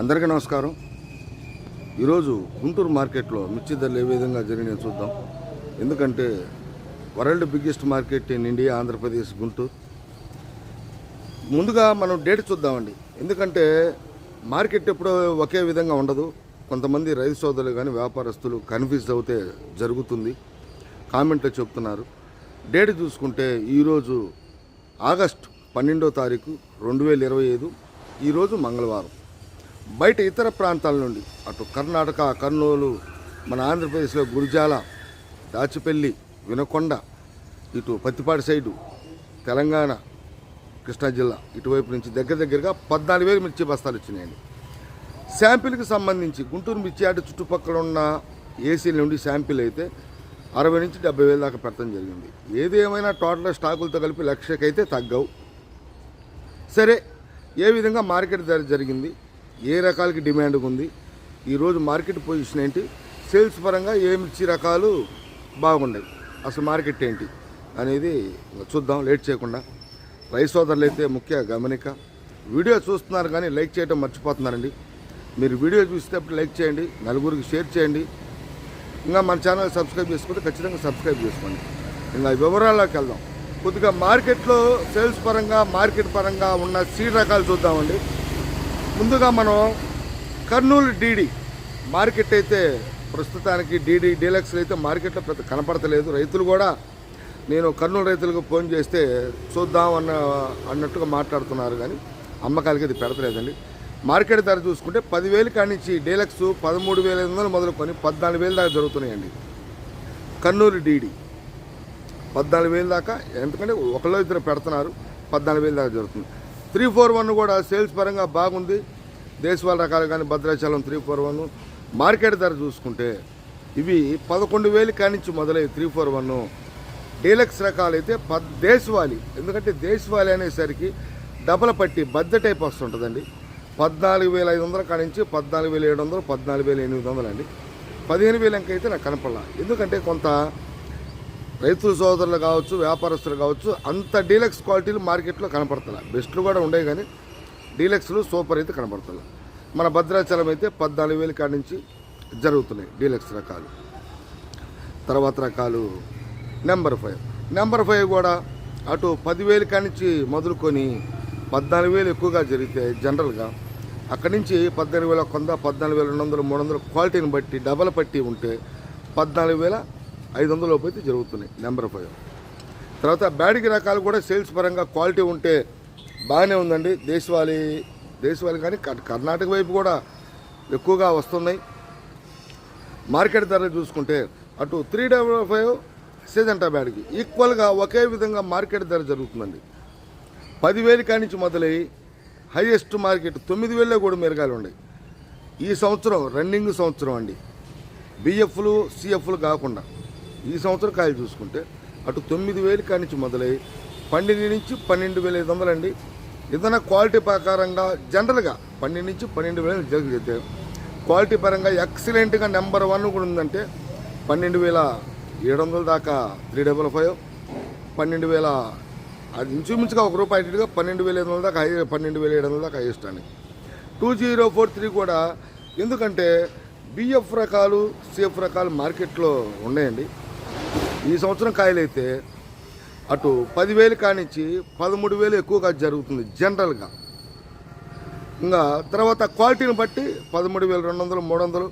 అందరికీ నమస్కారం. ఈరోజు గుంటూరు మార్కెట్లో మిర్చి ధరలు ఏ విధంగా జరిగినాయో చూద్దాం. ఎందుకంటే world biggest market in India Andhra Pradesh Guntur. ముందుగా మనం డేట్ చూద్దామండి. ఎందుకంటే మార్కెట్ ఎప్పుడూ ఒకే విధంగా ఉండదు. కొంతమంది రైతు సోదరులు కానీ వ్యాపారస్తులు కన్ఫ్యూజ్ అవుతే జరుగుతుంది. కామెంట్లో చెప్తున్నారు. డేట్ చూసుకుంటే ఈరోజు ఆగస్టు పన్నెండో తారీఖు రెండు వేల ఇరవై ఐదు ఈరోజు మంగళవారం. బయట ఇతర ప్రాంతాల నుండి అటు కర్ణాటక కర్నూలు మన ఆంధ్రప్రదేశ్లో గురిజాల దాచిపల్లి వినకొండ ఇటు పత్తిపాటి సైడు తెలంగాణ కృష్ణా జిల్లా ఇటువైపు నుంచి దగ్గర దగ్గరగా పద్నాలుగు వేలు మిర్చి బస్తాలు వచ్చినాయండి. శాంపిల్కి సంబంధించి గుంటూరు మిర్చి ఆట చుట్టుపక్కల ఉన్న ఏసీల నుండి శాంపిల్ అయితే అరవై నుంచి డెబ్బై వేల దాకా పెట్టడం జరిగింది. ఏది ఏమైనా టోటల్ స్టాకులతో కలిపి లక్షకైతే తగ్గవు. సరే ఏ విధంగా మార్కెట్ ధర జరిగింది? ఏ రకాలకి డిమాండ్ ఉంది? ఈరోజు మార్కెట్ పొజిషన్ ఏంటి? సేల్స్ పరంగా ఏ మిర్చి రకాలు బాగున్నాయి? అసలు మార్కెట్ ఏంటి అనేది చూద్దాం లేట్ చేయకుండా. రైస్ సోదరులు అయితే ముఖ్య గమనిక. వీడియో చూస్తున్నారు కానీ లైక్ చేయడం మర్చిపోతున్నారండి. మీరు వీడియో చూసేటప్పుడు లైక్ చేయండి నలుగురికి షేర్ చేయండి. ఇంకా మన ఛానల్ సబ్స్క్రైబ్ చేసుకుంటే ఖచ్చితంగా సబ్స్క్రైబ్ చేసుకోండి. ఇంకా వివరాల్లోకి వెళ్దాం. కొద్దిగా మార్కెట్లో సేల్స్ పరంగా మార్కెట్ పరంగా ఉన్న సీడ్ రకాలు చూద్దామండి. ముందుగా మనం కర్నూలు డీడీ మార్కెట్ అయితే ప్రస్తుతానికి డీడీ డీలక్స్లు అయితే మార్కెట్లో పెద్ద కనపడతలేదు. రైతులు కూడా నేను కర్నూలు రైతులకు ఫోన్ చేస్తే చూద్దాం అన్న అన్నట్టుగా మాట్లాడుతున్నారు కానీ అమ్మకాలకి అది పెడతలేదండి. మార్కెట్ ధర చూసుకుంటే పదివేలు కానించి డీలక్స్ పదమూడు వేల ఐదు వందలు మొదలుకొని పద్నాలుగు వేలు దాకా జరుగుతున్నాయండి. కర్నూలు డీడీ పద్నాలుగు వేలు దాకా ఎందుకంటే ఒకళ్ళు ఇద్దరు పెడుతున్నారు పద్నాలుగు వేలు దాకా జరుగుతుంది. త్రీ ఫోర్ వన్ కూడా సేల్స్ పరంగా బాగుంది. దేశవాళ రకాలు కానీ Bhadrachalam three four one. Market ధర చూసుకుంటే ఇవి పదకొండు వేలు కానించి మొదలై త్రీ ఫోర్ వన్. డీలక్స్ రకాలు అయితే పద్ దేశవాళి. ఎందుకంటే దేశవాళి అనేసరికి డబల పట్టి బద్దె టైప్ వస్తుంటుందండి. పద్నాలుగు వేల ఐదు వందల కానించి పద్నాలుగు వేల ఏడు వందలు పద్నాలుగు వేల ఎనిమిది వందలు అండి. పదిహేను వేల అయితే నాకు కనపడలా. ఎందుకంటే కొంత రైతుల సోదరులు కావచ్చు వ్యాపారస్తులు కావచ్చు అంత డీలక్స్ క్వాలిటీలు మార్కెట్లో కనపడుతున్నాయి. బెస్ట్లు కూడా ఉండే కానీ డీలక్స్లు సూపర్ అయితే కనపడుతున్నాయి. మన భద్రాచలం అయితే పద్నాలుగు వేలు కాడి నుంచి జరుగుతున్నాయి డీలక్స్ రకాలు. తర్వాత రకాలు నెంబర్ ఫైవ్. నెంబర్ ఫైవ్ కూడా అటు పదివేలు నుంచి మొదలుకొని పద్నాలుగు వేలు ఎక్కువగా జరిగితే జనరల్గా అక్కడి నుంచి పద్నాలుగు వేల కొంద పద్నాలుగు వేల రెండు వందలు మూడు వందలు క్వాలిటీని బట్టి డబల్ పట్టి ఉంటే పద్నాలుగు వేల ఐదు వందల లోపు అయితే జరుగుతున్నాయి నెంబర్ ఫైవ్. తర్వాత బ్యాడిగి రకాలు కూడా సేల్స్ పరంగా క్వాలిటీ ఉంటే బాగానే ఉందండి. దేశవాళీ దేశవాళీ కానీ కర్ణాటక వైపు కూడా ఎక్కువగా వస్తున్నాయి. మార్కెట్ ధరలు చూసుకుంటే అటు త్రీ డబల్ ఫైవ్ సిజంటా బ్యాడ్కి. ఈక్వల్గా ఒకే విధంగా మార్కెట్ ధర జరుగుతుందండి. పదివేలు కానించి మొదలై హైయెస్ట్ మార్కెట్ తొమ్మిది వేలలో కూడా మెరగాలు ఉన్నాయి ఈ సంవత్సరం రన్నింగ్ సంవత్సరం అండి. బిఎఫ్లు సిఎఫ్లు కాకుండా. ఈ సంవత్సరం కాయలు చూసుకుంటే అటు తొమ్మిది వేలు కానించి మొదలై పన్నెండు నుంచి పన్నెండు వేల ఐదు వందలండి ఏదైనా క్వాలిటీ ప్రకారంగా జనరల్గా పన్నెండు నుంచి పన్నెండు వేల జరిగితే క్వాలిటీ పరంగా ఎక్సలెంట్గా నెంబర్ వన్ కూడా ఉందంటే పన్నెండు వేల ఏడు వందల దాకా త్రీ డబల్ ఫైవ్ పన్నెండు వేల అది ఇంచుమించుగా ఒక రూపాయి ఇటుగా పన్నెండు వేల ఐదు వందల దాకా హై పన్నెండు వేల ఏడు వందల దాకా హైయెస్ట్ అని టూ జీరో ఫోర్ త్రీ కూడా ఎందుకంటే బిఎఫ్ రకాలు సిఎఫ్ రకాలు మార్కెట్లో ఉన్నాయండి. ఈ సంవత్సరం కాయలైతే అటు పదివేలు కానించి పదమూడు వేలు ఎక్కువగా జరుగుతుంది జనరల్గా. ఇంకా తర్వాత క్వాలిటీని బట్టి పదమూడు వేల రెండు వందలు మూడు వందలు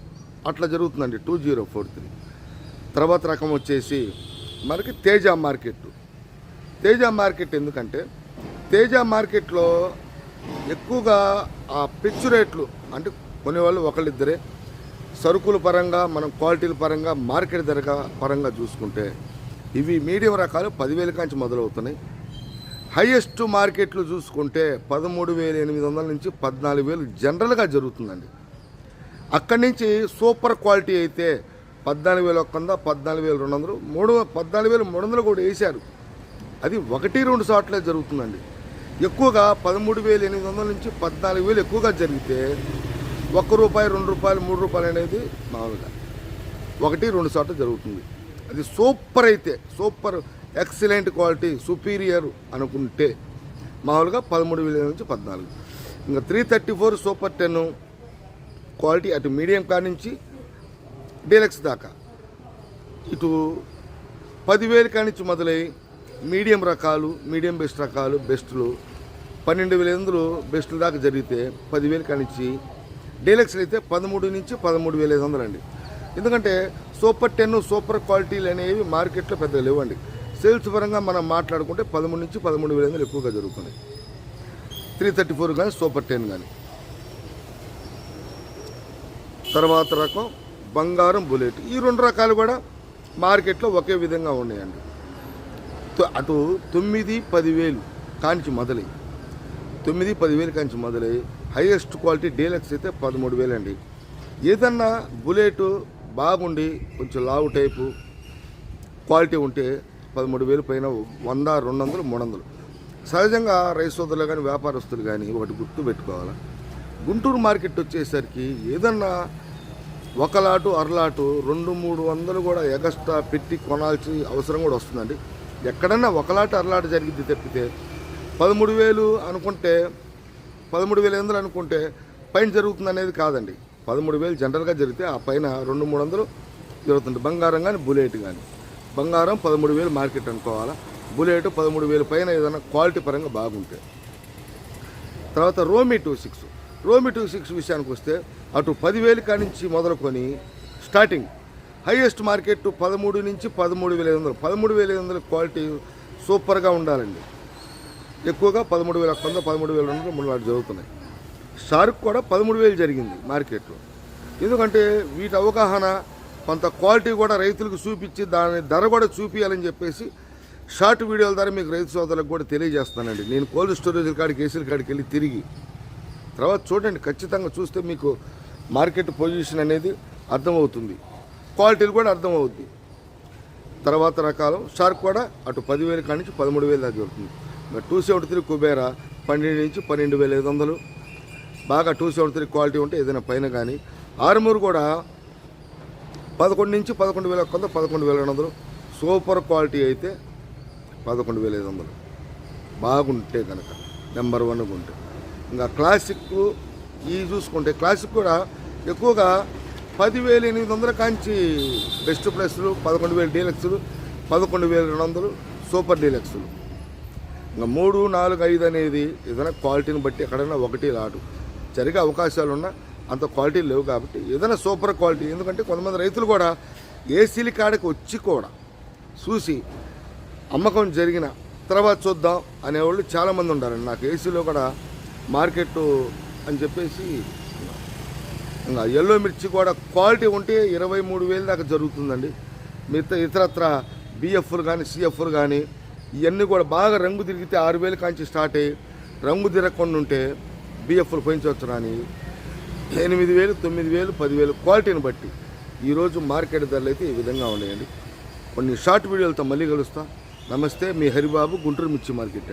అట్లా జరుగుతుందండి టూ జీరో ఫోర్ త్రీ. తర్వాత రకం వచ్చేసి మనకి తేజ మార్కెట్ తేజ మార్కెట్ ఎందుకంటే తేజ మార్కెట్లో ఎక్కువగా ఆ పిచ్చు రేట్లు అంటే కొనేవాళ్ళు ఒకళ్ళిద్దరే సరుకుల పరంగా మనం క్వాలిటీల పరంగా మార్కెట్ ధర పరంగా చూసుకుంటే ఇవి మీడియం రకాలు పదివేల కాంచి మొదలవుతున్నాయి. హైయెస్ట్ మార్కెట్లు చూసుకుంటే పదమూడు వేల ఎనిమిది వందల నుంచి పద్నాలుగు వేలు జనరల్గా జరుగుతుందండి. అక్కడి నుంచి సూపర్ క్వాలిటీ అయితే పద్నాలుగు వేల ఒక్క వంద పద్నాలుగు వేల రెండు వందలు మూడు పద్నాలుగు వేల మూడు వందలు కూడా వేశారు. అది ఒకటి రెండు సార్లే జరుగుతుందండి. ఎక్కువగా పదమూడు వేల ఎనిమిది వందల నుంచి పద్నాలుగు వేలు ఎక్కువగా జరిగితే ఒక్క రూపాయి రెండు రూపాయలు మూడు రూపాయలు అనేది మామూలుగా. ఒకటి రెండు సార్లు జరుగుతుంది. అది సూపర్ అయితే సూపర్ ఎక్సలెంట్ క్వాలిటీ సుపీరియర్ అనుకుంటే మామూలుగా పదమూడు వేల నుంచి పద్నాలుగు. ఇంకా three thirty four super ten quality అటు మీడియం కాడ నుంచి డీలక్స్ దాకా. ఇటు పదివేలు కానించి మొదలై మీడియం రకాలు మీడియం బెస్ట్ రకాలు బెస్ట్లు పన్నెండు వేల ఎందులో బెస్ట్లు దాకా జరిగితే పదివేలు కానించి డీలక్స్లు అయితే పదమూడు నుంచి పదమూడు వేల ఐదు వందలు అండి ఎందుకంటే సూపర్ టెన్ సూపర్ క్వాలిటీలు అనేవి మార్కెట్లో పెద్దగా లేవండి. సేల్స్ పరంగా మనం మాట్లాడుకుంటే పదమూడు నుంచి పదమూడు వేల ఐదు వందలు ఎక్కువగా జరుగుతుంది త్రీ థర్టీ ఫోర్ కానీ సూపర్ టెన్ కానీ. తర్వాత రకం బంగారం బుల్లెట్. ఈ రెండు రకాలు కూడా మార్కెట్లో ఒకే విధంగా ఉన్నాయండి. అటు తొమ్మిది పదివేలు కాంచి మొదలై తొమ్మిది పదివేలు కాంచి మొదలై హైయెస్ట్ క్వాలిటీ డీలక్స్ అయితే పదమూడు వేలండి. ఏదన్నా బుల్లెట్ బాగుండి కొంచెం లావు టైపు క్వాలిటీ ఉంటే పదమూడు వేలు పైన వంద రెండు వందలు మూడు వందలు సహజంగా రైస్ సోదరులు కానీ వ్యాపారస్తులు కానీ ఒకటి గుర్తు పెట్టుకోవాలి? గుంటూరు మార్కెట్ వచ్చేసరికి ఏదన్నా ఒక లాటు అరలాటు రెండు మూడు వందలు కూడా ఎగస్ట్రా పెట్టి కొనాల్సి అవసరం కూడా వస్తుందండి. ఎక్కడన్నా ఒక లాటు అరలాటు జరిగింది తప్పితే పదమూడు వేలు అనుకుంటే పదమూడు వేలు వందలు అనుకుంటే పైన జరుగుతుంది అనేది కాదండి. పదమూడు వేలు జనరల్గా జరిగితే ఆ పైన రెండు మూడు వందలు జరుగుతుంది. బంగారం కానీ బుల్లెట్ కానీ బంగారం పదమూడు వేలు మార్కెట్ అనుకోవాలా? బుల్లెట్ పదమూడు వేలు పైన ఏదైనా క్వాలిటీ పరంగా బాగుంటే. తర్వాత రోమి టూ సిక్స్. రోమి టూ సిక్స్ విషయానికి వస్తే అటు పదివేలు కానించి మొదలుకొని స్టార్టింగ్ హైయెస్ట్ మార్కెట్ పదమూడు నుంచి పదమూడు వేల ఐదు వందలు. పదమూడు వేల ఐదు వందల క్వాలిటీ సూపర్గా ఉండాలండి. ఎక్కువగా పదమూడు వేల వంద పదమూడు వేల రెండు మూడు నాలుగు జరుగుతున్నాయి. షార్క్ కూడా పదమూడు వేలు జరిగింది మార్కెట్లో. ఎందుకంటే వీటి అవగాహన కొంత క్వాలిటీ కూడా రైతులకు చూపించి దాని ధర కూడా చూపించాలని చెప్పేసి షార్ట్ వీడియోల ద్వారా మీకు రైతు సోదరులకు కూడా తెలియజేస్తానండి నేను కోల్డ్ స్టోరేజ్ కాడికి ఏసీల కాడికి వెళ్ళి తిరిగి తర్వాత చూడండి ఖచ్చితంగా చూస్తే మీకు మార్కెట్ పొజిషన్ అనేది అర్థమవుతుంది. క్వాలిటీలు కూడా అర్థమవుద్ది. తర్వాత రకాలం షార్క్ కూడా అటు పదివేలు కాడి నుంచి పదమూడు వేలు దాకా జరుగుతుంది టూ సెవెంటీ త్రీ కుబేరా పన్నెండు నుంచి పన్నెండు వేల ఐదు వందలు. బాగా టూ సెవెంటీ త్రీ క్వాలిటీ ఉంటే ఏదైనా పైన కానీ. ఆరుమూరు కూడా పదకొండు నుంచి పదకొండు వేల కొంత పదకొండు వేల రెండు వందలు. సూపర్ క్వాలిటీ అయితే పదకొండు వేల ఐదు వందలు. బాగుంటే కనుక నెంబర్ వన్గా ఉంటే ఇంకా క్లాసిక్ ఈ చూసుకుంటే క్లాసిక్ కూడా ఎక్కువగా పదివేల ఎనిమిది వందల కాంచి బెస్ట్ ప్లస్లు పదకొండు వేల డీలక్స్లు పదకొండు వేల రెండు వందలు సూపర్ డీలక్స్లు. ఇంకా మూడు నాలుగు ఐదు అనేది ఏదైనా క్వాలిటీని బట్టి ఎక్కడైనా ఒకటి రాడు జరిగే అవకాశాలు ఉన్నా అంత క్వాలిటీ లేవు కాబట్టి ఏదైనా సూపర్ క్వాలిటీ. ఎందుకంటే కొంతమంది రైతులు కూడా ఏసీల కాడకి వచ్చి కూడా చూసి అమ్మకం జరిగిన తర్వాత చూద్దాం అనేవాళ్ళు చాలామంది ఉండారండి నాకు ఏసీలో కూడా మార్కెట్ అని చెప్పేసి ఇంకా ఎల్లో మిర్చి కూడా క్వాలిటీ ఉంటే ఇరవై మూడు వేలు దాకా జరుగుతుందండి. మిగతా ఇతరత్ర బిఎఫ్లు కానీ సిఎఫ్లు కానీ ఇవన్నీ కూడా బాగా రంగు తిరిగితే ఆరు వేలు కాంచి స్టార్ట్ అయ్యి రంగు తిరగకుండా ఉంటే బిఎఫ్లు పెంచవచ్చు ఎనిమిది వేలు తొమ్మిది వేలు పదివేలు క్వాలిటీని బట్టి ఈరోజు మార్కెట్ ధరలు అయితే ఈ విధంగా ఉన్నాయండి. కొన్ని షార్ట్ వీడియోలతో మళ్ళీ కలుస్తా. నమస్తే మీ హరిబాబు గుంటూరు మిర్చి మార్కెట్